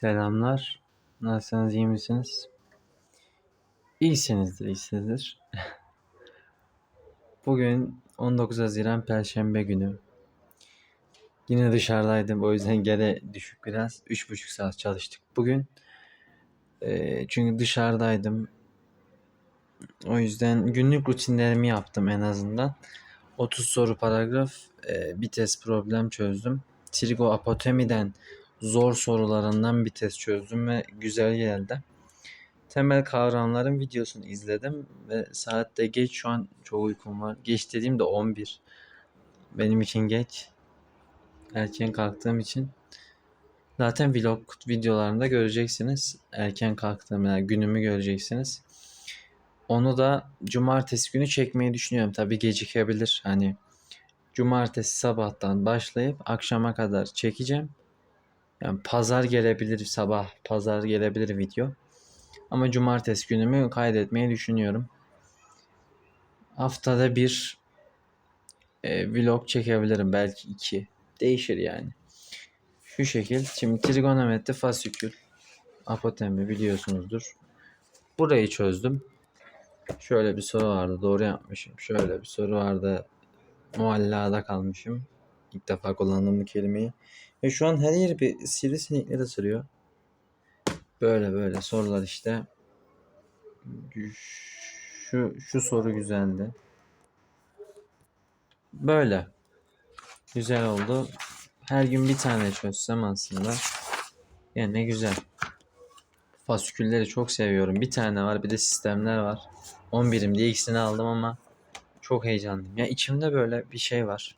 Selamlar. Nasılsınız, iyi misiniz? İyisinizdir, iyisinizdir. Bugün 19 Haziran Perşembe günü. Yine dışarıdaydım o yüzden gene düşük biraz. 3,5 saat çalıştık bugün. Ee, çünkü dışarıdaydım. O yüzden günlük rutinlerimi yaptım en azından. 30 soru paragraf, e, bir test problem çözdüm. Trigo Apotemi'den zor sorularından bir test çözdüm ve güzel geldi. Temel kavramların videosunu izledim ve saatte geç şu an çok uykum var. Geç dediğim de 11. Benim için geç. Erken kalktığım için. Zaten vlog videolarında göreceksiniz. Erken kalktığım yani günümü göreceksiniz. Onu da cumartesi günü çekmeyi düşünüyorum. Tabii gecikebilir. Hani cumartesi sabahtan başlayıp akşama kadar çekeceğim. Yani pazar gelebilir sabah, pazar gelebilir video. Ama cumartesi günümü kaydetmeyi düşünüyorum. Haftada bir e, vlog çekebilirim. Belki iki. Değişir yani. Şu şekil. Şimdi trigonometri, fasikül, apotemi biliyorsunuzdur. Burayı çözdüm. Şöyle bir soru vardı. Doğru yapmışım. Şöyle bir soru vardı. Muallada kalmışım. İlk defa kullandığım bu kelimeyi. Ve şu an her yeri bir sivrisinekler ısırıyor. Böyle böyle sorular işte. Şu, şu soru güzeldi. Böyle. Güzel oldu. Her gün bir tane çözsem aslında. Yani ne güzel. Fasikülleri çok seviyorum. Bir tane var bir de sistemler var. 11'im diye ikisini aldım ama çok heyecanlıyım. Ya içimde böyle bir şey var.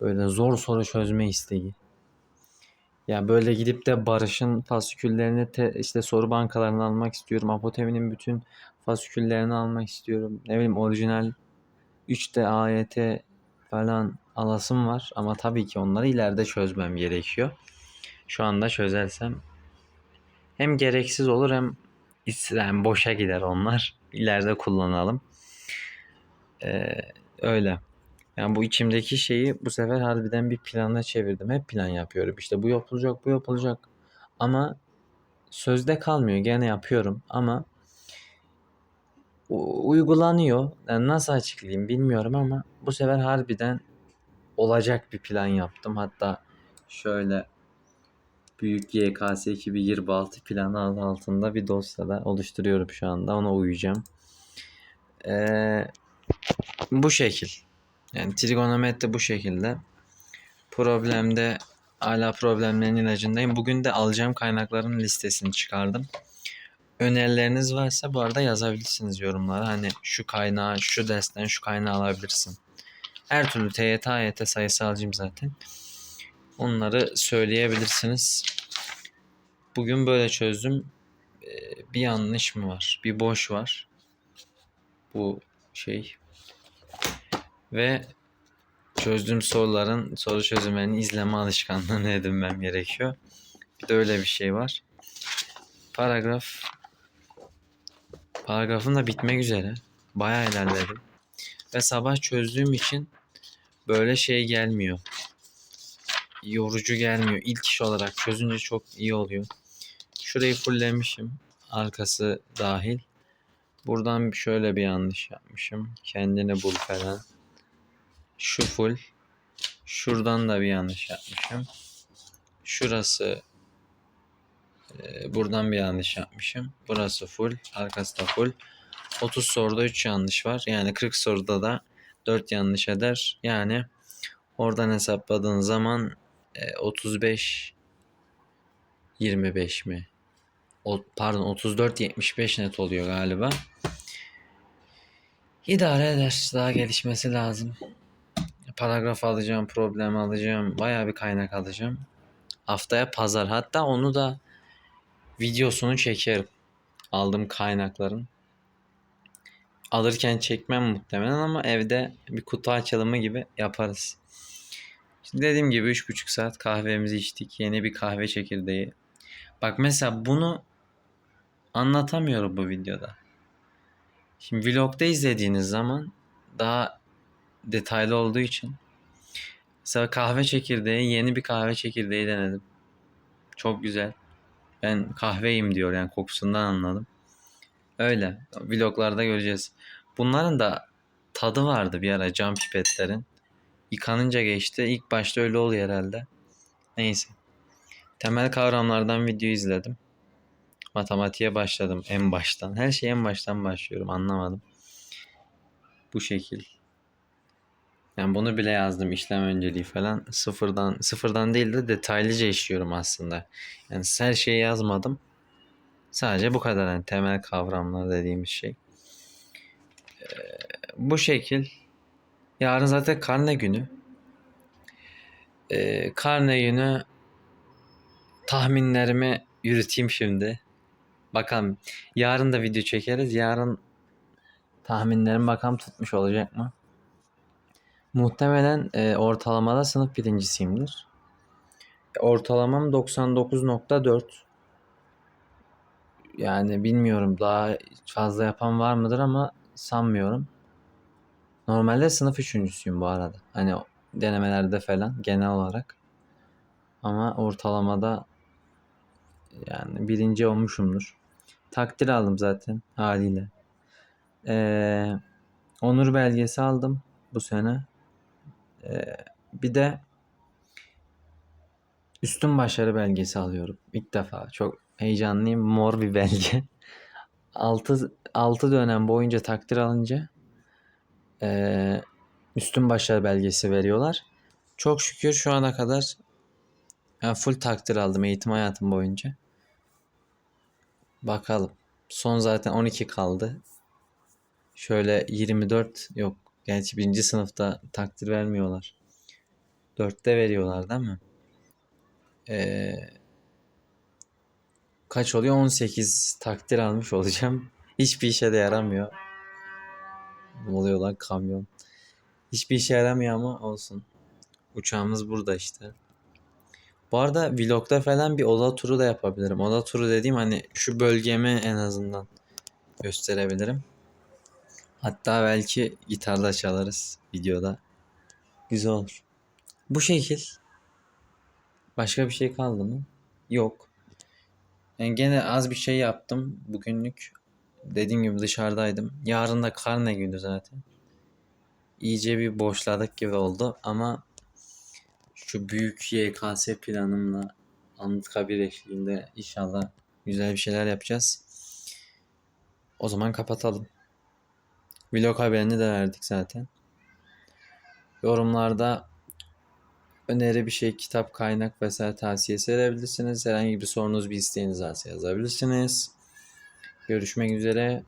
Böyle zor soru çözme isteği. Ya böyle gidip de Barış'ın fasiküllerini te, işte soru bankalarını almak istiyorum. Apotemi'nin bütün fasiküllerini almak istiyorum. Ne bileyim orijinal 3D AYT falan alasım var. Ama tabii ki onları ileride çözmem gerekiyor. Şu anda çözersem hem gereksiz olur hem yani boşa gider onlar. İleride kullanalım. Ee, öyle. Yani bu içimdeki şeyi bu sefer harbiden bir plana çevirdim. Hep plan yapıyorum. İşte bu yapılacak, bu yapılacak. Ama sözde kalmıyor. Gene yapıyorum ama uygulanıyor. Yani nasıl açıklayayım bilmiyorum ama bu sefer harbiden olacak bir plan yaptım. Hatta şöyle Büyük YKS 2026 planı adı altında bir dosyada oluşturuyorum şu anda. Ona uyacağım. Ee, bu şekil. Yani trigonometri bu şekilde. Problemde hala problemlerin ilacındayım. Bugün de alacağım kaynakların listesini çıkardım. Önerileriniz varsa bu arada yazabilirsiniz yorumlara. Hani şu kaynağı, şu dersten şu kaynağı alabilirsin. Her türlü TYT, AYT sayısalcıyım zaten. Onları söyleyebilirsiniz. Bugün böyle çözdüm. Ee, bir yanlış mı var? Bir boş var. Bu şey. Ve çözdüğüm soruların soru çözümlerini izleme alışkanlığını edinmem gerekiyor. Bir de öyle bir şey var. Paragraf paragrafın da bitmek üzere. Bayağı ilerledim. Ve sabah çözdüğüm için böyle şey gelmiyor. Yorucu gelmiyor. İlk iş olarak çözünce çok iyi oluyor. Şurayı fulllemişim. Arkası dahil. Buradan şöyle bir yanlış yapmışım. Kendini bul falan. Şu full. Şuradan da bir yanlış yapmışım. Şurası e, buradan bir yanlış yapmışım. Burası full. Arkası da full. 30 soruda 3 yanlış var. Yani 40 soruda da 4 yanlış eder. Yani oradan hesapladığın zaman e, 35 25 mi? O, pardon 34 75 net oluyor galiba. İdare eder. Daha gelişmesi lazım. Paragraf alacağım, problem alacağım. Baya bir kaynak alacağım. Haftaya pazar. Hatta onu da videosunu çekerim. Aldığım kaynakların. Alırken çekmem muhtemelen ama evde bir kutu açılımı gibi yaparız. Şimdi dediğim gibi 3,5 saat kahvemizi içtik. Yeni bir kahve çekirdeği. Bak mesela bunu anlatamıyorum bu videoda. Şimdi vlogda izlediğiniz zaman daha detaylı olduğu için mesela kahve çekirdeği yeni bir kahve çekirdeği denedim. Çok güzel. Ben kahveyim diyor yani kokusundan anladım. Öyle. Vloglarda göreceğiz. Bunların da tadı vardı bir ara cam pipetlerin. Yıkanınca geçti. İlk başta öyle oluyor herhalde. Neyse. Temel kavramlardan video izledim. Matematiğe başladım en baştan. Her şey en baştan başlıyorum. Anlamadım. Bu şekil. Yani bunu bile yazdım işlem önceliği falan. Sıfırdan sıfırdan değil de detaylıca işliyorum aslında. Yani her şeyi yazmadım. Sadece bu kadar yani temel kavramlar dediğimiz şey. Ee, bu şekil. Yarın zaten karne günü. Ee, karne günü tahminlerimi yürüteyim şimdi. Bakalım. Yarın da video çekeriz. Yarın tahminlerim bakalım tutmuş olacak mı? Muhtemelen e, ortalamada sınıf birincisiyimdir. Ortalamam 99.4. Yani bilmiyorum daha fazla yapan var mıdır ama sanmıyorum. Normalde sınıf üçüncüsüyüm bu arada. Hani denemelerde falan genel olarak. Ama ortalamada yani birinci olmuşumdur. Takdir aldım zaten haliyle. Ee, onur belgesi aldım bu sene. Ee, bir de üstün başarı belgesi alıyorum. İlk defa. Çok heyecanlıyım. Mor bir belge. 6, 6 dönem boyunca takdir alınca ee, üstün başarı belgesi veriyorlar. Çok şükür şu ana kadar yani full takdir aldım eğitim hayatım boyunca. Bakalım. Son zaten 12 kaldı. Şöyle 24 yok. Gerçi birinci sınıfta takdir vermiyorlar. 4'te veriyorlar değil mi? Ee, kaç oluyor? 18 takdir almış olacağım. Hiçbir işe de yaramıyor. Oluyor lan kamyon? Hiçbir işe yaramıyor ama olsun. Uçağımız burada işte. Bu arada vlogda falan bir oda turu da yapabilirim. Oda turu dediğim hani şu bölgemi en azından gösterebilirim. Hatta belki gitarda çalarız videoda. Güzel olur. Bu şekil. Başka bir şey kaldı mı? Yok. Yani gene az bir şey yaptım bugünlük. Dediğim gibi dışarıdaydım. Yarın da karne günü zaten. İyice bir boşladık gibi oldu ama şu büyük YKS planımla Anıtkabir eşliğinde inşallah güzel bir şeyler yapacağız. O zaman kapatalım. Vlog haberini de verdik zaten. Yorumlarda öneri bir şey, kitap, kaynak vesaire tavsiyesi verebilirsiniz. Herhangi bir sorunuz, bir isteğiniz varsa yazabilirsiniz. Görüşmek üzere.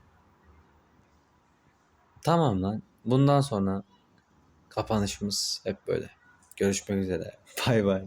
Tamam lan. Bundan sonra kapanışımız hep böyle. Görüşmek üzere. Bay bay.